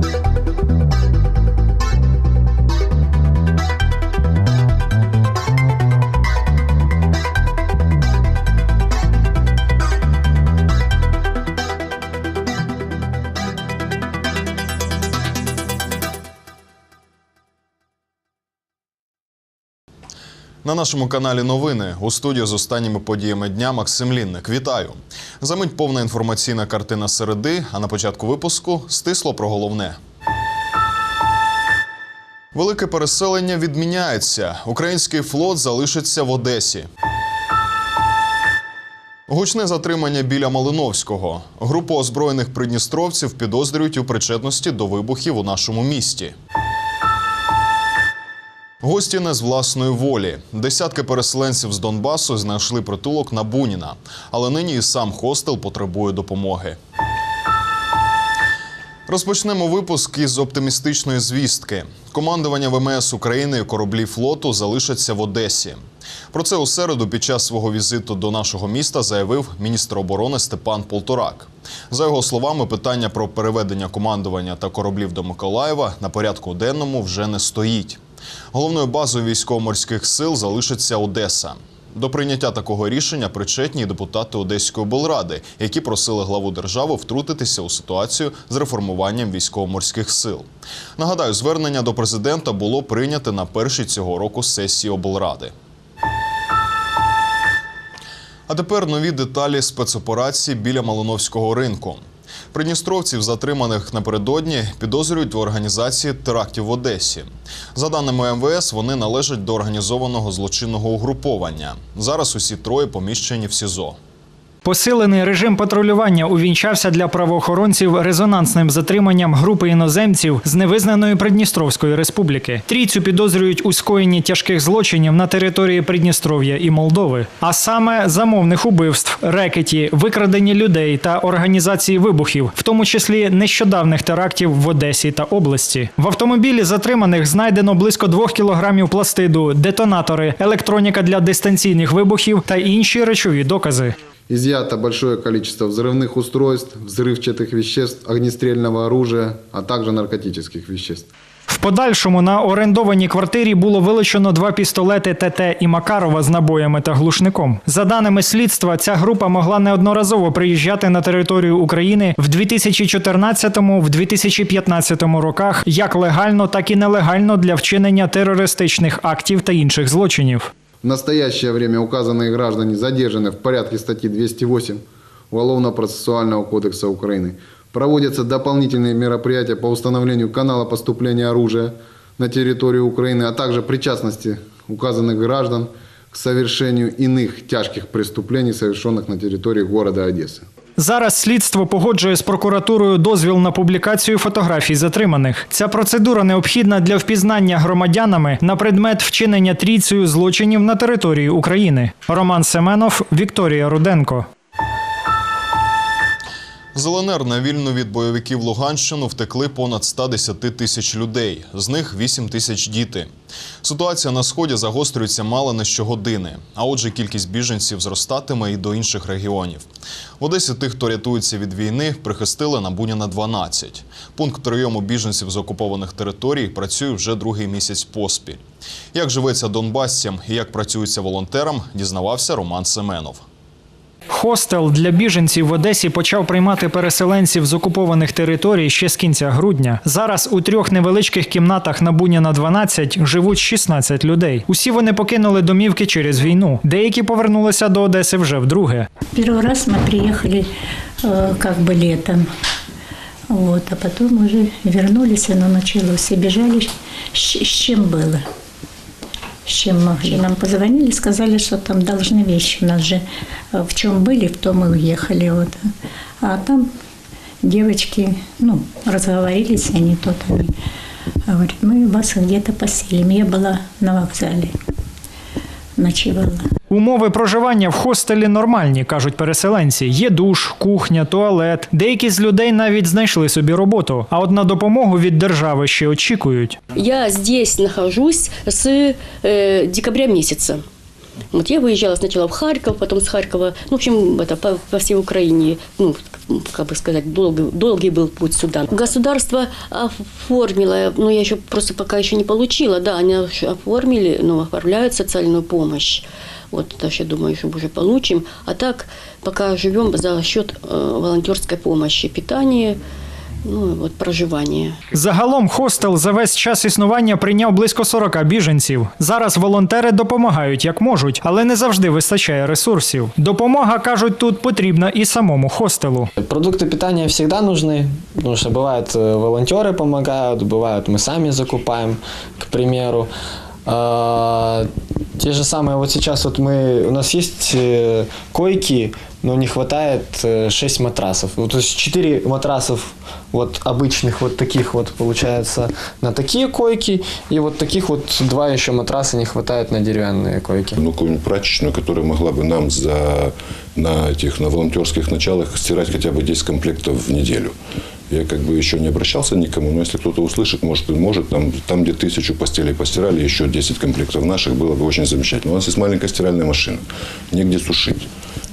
thank you На нашому каналі новини у студію з останніми подіями дня Максим Лінник. Вітаю! Замить повна інформаційна картина середи. А на початку випуску стисло про головне. Велике переселення відміняється. Український флот залишиться в Одесі. Гучне затримання біля Малиновського. Групу озброєних придністровців підозрюють у причетності до вибухів у нашому місті. Гості не з власної волі. Десятки переселенців з Донбасу знайшли притулок на Буніна, але нині і сам хостел потребує допомоги. Розпочнемо випуск із оптимістичної звістки. Командування ВМС України і кораблі флоту залишаться в Одесі. Про це у середу під час свого візиту до нашого міста заявив міністр оборони Степан Полторак. За його словами, питання про переведення командування та кораблів до Миколаєва на порядку денному вже не стоїть. Головною базою військово-морських сил залишиться Одеса. До прийняття такого рішення причетні депутати Одеської облради, які просили главу держави втрутитися у ситуацію з реформуванням військово-морських сил. Нагадаю, звернення до президента було прийняте на першій цього року сесії облради. А тепер нові деталі спецоперації біля Малиновського ринку. Придністровців, затриманих напередодні, підозрюють в організації терактів в Одесі. За даними МВС, вони належать до організованого злочинного угруповання. Зараз усі троє поміщені в СІЗО. Посилений режим патрулювання увінчався для правоохоронців резонансним затриманням групи іноземців з невизнаної Придністровської республіки. Трійцю підозрюють у скоєнні тяжких злочинів на території Придністров'я і Молдови, а саме замовних убивств, рекеті, викрадення людей та організації вибухів, в тому числі нещодавних терактів в Одесі та області. В автомобілі затриманих знайдено близько двох кілограмів пластиду, детонатори, електроніка для дистанційних вибухів та інші речові докази. Изъято большое количество взрывных устройств, взрывчатых веществ, огнестрельного оружия, а также наркотических веществ. В подальшому на орендованій квартирі було вилучено два пістолети ТТ і Макарова з набоями та глушником. За даними слідства, ця група могла неодноразово приїжджати на територію України в 2014-2015 роках як легально, так і нелегально для вчинення терористичних актів та інших злочинів. В настоящее время указанные граждане задержаны в порядке статьи 208 Уголовно-процессуального кодекса Украины. Проводятся дополнительные мероприятия по установлению канала поступления оружия на территорию Украины, а также причастности указанных граждан к совершению иных тяжких преступлений, совершенных на территории города Одессы. Зараз слідство погоджує з прокуратурою дозвіл на публікацію фотографій затриманих. Ця процедура необхідна для впізнання громадянами на предмет вчинення трійцею злочинів на території України. Роман Семенов, Вікторія Руденко. З на вільну від бойовиків Луганщину втекли понад 110 тисяч людей, з них 8 тисяч діти. Ситуація на сході загострюється мало не щогодини, а отже, кількість біженців зростатиме і до інших регіонів. В Одесі тих, хто рятується від війни, прихистили на Буніна 12. Пункт прийому біженців з окупованих територій працює вже другий місяць поспіль. Як живеться донбасцям і як працюється волонтерам, дізнавався Роман Семенов. Хостел для біженців в Одесі почав приймати переселенців з окупованих територій ще з кінця грудня. Зараз у трьох невеличких кімнатах на Буніна 12 живуть 16 людей. Усі вони покинули домівки через війну. Деякі повернулися до Одеси вже вдруге. Первый раз мы приехали э, как бы летом, вот, а потом уже вернулись, оно началось, и бежали с, с чем было, С чем могли. Нам позвонили, сказали, что там должны вещи, у нас же э, в чем были, в том и уехали, вот. А там девочки, ну, разговорились они тут, они говорят, мы вас где-то поселим. Я была на вокзале, ночевала. Умови проживання в хостелі нормальні, кажуть переселенці. Є душ, кухня, туалет. Деякі з людей навіть знайшли собі роботу, а от на допомогу від держави ще очікують. Я здесь нахожусь с э, декабря месяца. Вот я выезжала сначала в Харьков, потом с Харькова, ну, в общем, это по, по всей Украине, ну, м, как бы сказать, долгий, долгий был путь сюда. Государство оформило, но я еще просто пока еще не получила, да, они оформили, ну, оформляют социальную помощь. Вот, даже я думаю, что уже получим. А так, пока живем за счет э, волонтерской помощи, питания, ну, и вот проживания. Загалом хостел за весь час існування прийняв близько 40 біженців. Зараз волонтери допомагають як можуть, але не завжди вистачає ресурсів. Допомога кажуть, тут потрібна і самому хостелу. Продукты питания всегда нужны, потому что бывает э, волонтеры помогают, бывает мы сами закупаем, к примеру. А, Те же самые, вот сейчас вот мы, у нас есть э, койки, но не хватает 6 матрасов. Вот, то есть 4 матрасов вот обычных вот таких вот получается на такие койки, и вот таких вот два еще матраса не хватает на деревянные койки. ну, какую-нибудь прачечную, которая могла бы нам за, на этих на волонтерских началах стирать хотя бы 10 комплектов в неделю. Я как бы еще не обращался никому, но если кто-то услышит, может может, там, там где тысячу постелей постирали, еще 10 комплектов наших, было бы очень замечательно. У нас есть маленькая стиральная машина, негде сушить,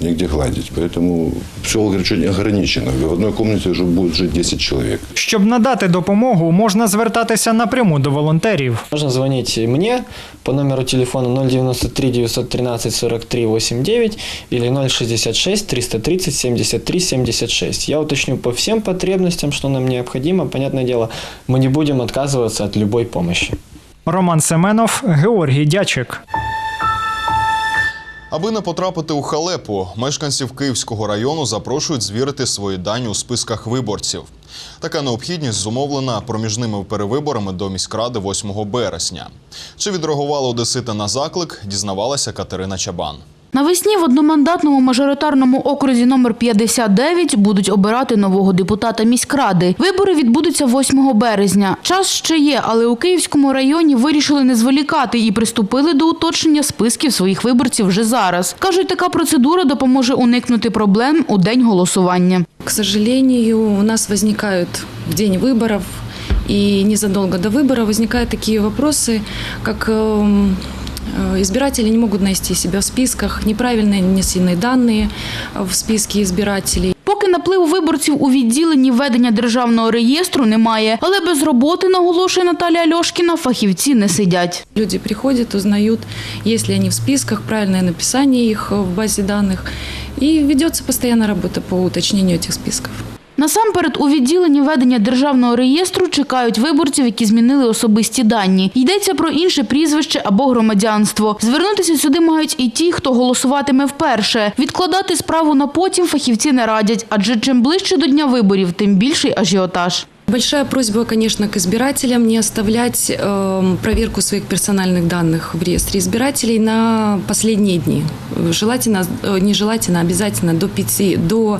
негде гладить, поэтому все очень ограничено. В одной комнате уже будет жить 10 человек. Щоб надати допомогу, можна звертатися напряму до волонтерів. Можно звонить мне по номеру телефона 093 913 43 89 или 066 330 73 76. Я уточню по всем потребностям, что нам необходимо. Понятное дело, мы не будем отказываться от любой помощи. Роман Семенов, Георгій Дячик. Аби не потрапити у халепу, мешканців Київського району запрошують звірити свої дані у списках виборців. Така необхідність зумовлена проміжними перевиборами до міськради 8 березня. Чи відреагували одесити на заклик, дізнавалася Катерина Чабан. Навесні в одномандатному мажоритарному окрузі номер 59 будуть обирати нового депутата міськради. Вибори відбудуться 8 березня. Час ще є, але у Київському районі вирішили не зволікати і приступили до уточнення списків своїх виборців вже зараз. Кажуть, така процедура допоможе уникнути проблем у день голосування. К сожалению, у нас возникают в день выборов и незадолго до выбора возникают такие вопросы, как эм, э, избиратели не могут найти себя в списках, неправильно внесены данные в списки избирателей. Поки напливу виборців у відділенні ведення державного реєстру немає, але без роботи, наголошує Наталія Льошкіна, фахівці не сидять. Люди приходят, узнают, есть ли они в списках, правильное написание их в базе данных. И ведется постоянно работа по уточнению этих списков. Насамперед у відділенні ведення державного реєстру чекають виборців, які змінили особисті дані. Йдеться про інше прізвище або громадянство. Звернутися сюди мають і ті, хто голосуватиме вперше. Відкладати справу на потім фахівці не радять, адже чим ближче до дня виборів, тим більший ажіотаж. Большая просьба, конечно, к избирателям не оставлять эм, проверку своих персональных данных в реестре избирателей на последние дни. Желательно, э, нежелательно, обязательно до пяти, до,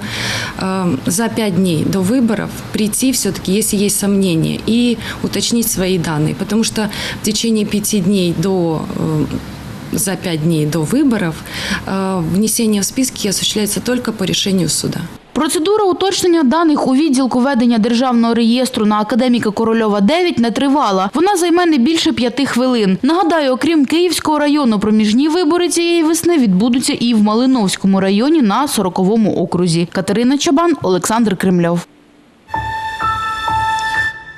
эм, за пять дней до выборов прийти все-таки, если есть сомнения, и уточнить свои данные. Потому что в течение пяти дней до эм, за пять дней до выборов э, внесение в списки осуществляется только по решению суда. Процедура уточнення даних у відділку ведення державного реєстру на академіка Корольова 9 не тривала. Вона займе не більше п'яти хвилин. Нагадаю, окрім Київського району, проміжні вибори цієї весни відбудуться і в Малиновському районі на 40-му окрузі. Катерина Чабан, Олександр Кремльов.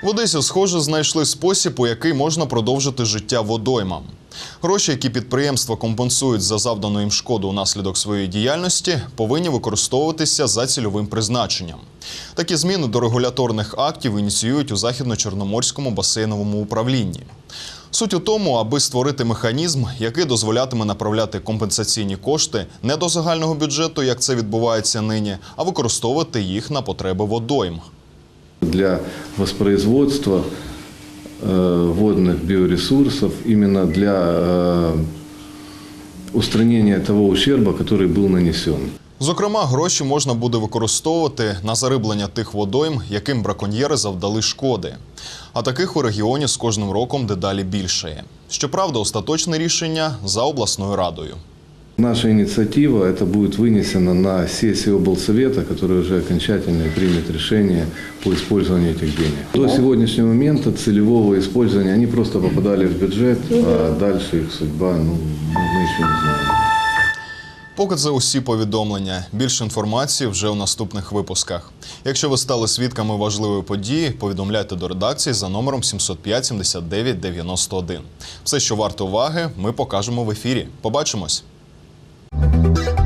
В Одесі, схоже, знайшли спосіб, у який можна продовжити життя водоймам. Гроші, які підприємства компенсують за завдану їм шкоду унаслідок своєї діяльності, повинні використовуватися за цільовим призначенням. Такі зміни до регуляторних актів ініціюють у західно-чорноморському басейновому управлінні. Суть у тому, аби створити механізм, який дозволятиме направляти компенсаційні кошти не до загального бюджету, як це відбувається нині, а використовувати їх на потреби водойм. для воспроизводства водных биоресурсов, именно для э, устранения того ущерба, который был нанесен. Зокрема, гроші можна буде використовувати на зариблення тих водойм, яким браконьєри завдали шкоди. А таких у регіоні з кожним роком дедалі більшає. Щоправда, остаточне рішення за обласною радою. Наша инициатива, это будет вынесено на сессию облсовета, который уже окончательно примет решение по использованию этих денег. До сегодняшнего момента целевого использования они просто попадали в бюджет, а дальше их судьба, ну, мы еще не знаем. Поки це усі повідомлення. Більше інформації вже у наступних випусках. Якщо ви стали свідками важливої події, повідомляйте до редакції за номером 705 79 91. Все, що варто уваги, ми покажемо в ефірі. Побачимось. Thank you.